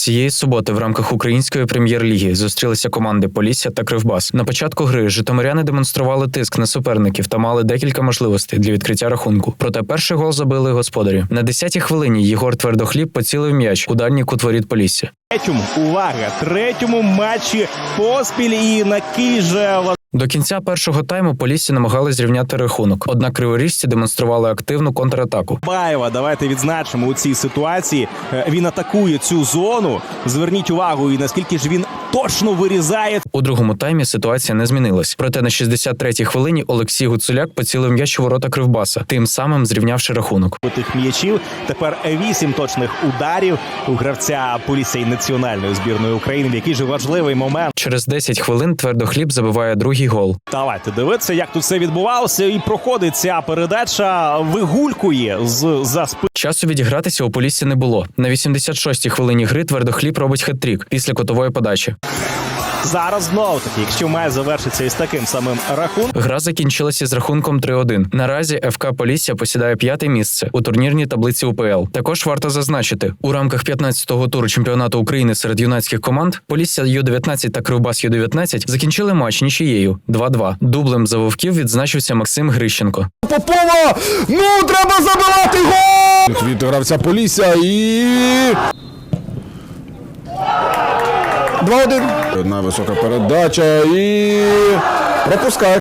Цієї суботи в рамках української прем'єр-ліги зустрілися команди Полісся та Кривбас. На початку гри житомиряни демонстрували тиск на суперників та мали декілька можливостей для відкриття рахунку. Проте перший гол забили господарі. На 10-й хвилині Єгор Твердохліб поцілив м'яч у дальній кут воріт Полісся. Третьому увага, третьому матчі поспіль і на Київ же До кінця першого тайму Полісся намагалися зрівняти рахунок. Однак криворіжці демонстрували активну контратаку. Баєва. Давайте відзначимо у цій ситуації. Е, Він атакує цю зону. Зверніть увагу, і наскільки ж він точно вирізає У другому таймі ситуація не змінилась. Проте на 63-й хвилині Олексій Гуцуляк поцілив м'яч у ворота Кривбаса, тим самим зрівнявши рахунок. тих м'ячів. Тепер вісім точних ударів у гравця поліції національної збірної України. В який же важливий момент. Через 10 хвилин твердохліб забиває другий гол. Давайте дивитися, як тут все відбувалося, і проходить ця передача. Вигулькує з за спи. Часу відігратися у Поліссі не було. На 86-й хвилині гри твердохліб робить хет-трік після котової подачі. Зараз знову таки, якщо має завершитися із таким самим рахунком. Гра закінчилася з рахунком 3-1. Наразі ФК Полісся посідає п'яте місце у турнірній таблиці УПЛ. Також варто зазначити, у рамках 15-го туру чемпіонату України серед юнацьких команд Полісся Ю-19 та Кривбас Ю-19 закінчили матч нічиєю 2-2. Дублем за вовків відзначився Максим Грищенко. Попова! Ну, треба забивати гол! Від гравця Полісся і. 2-1. Одна висока передача і. Пропускає.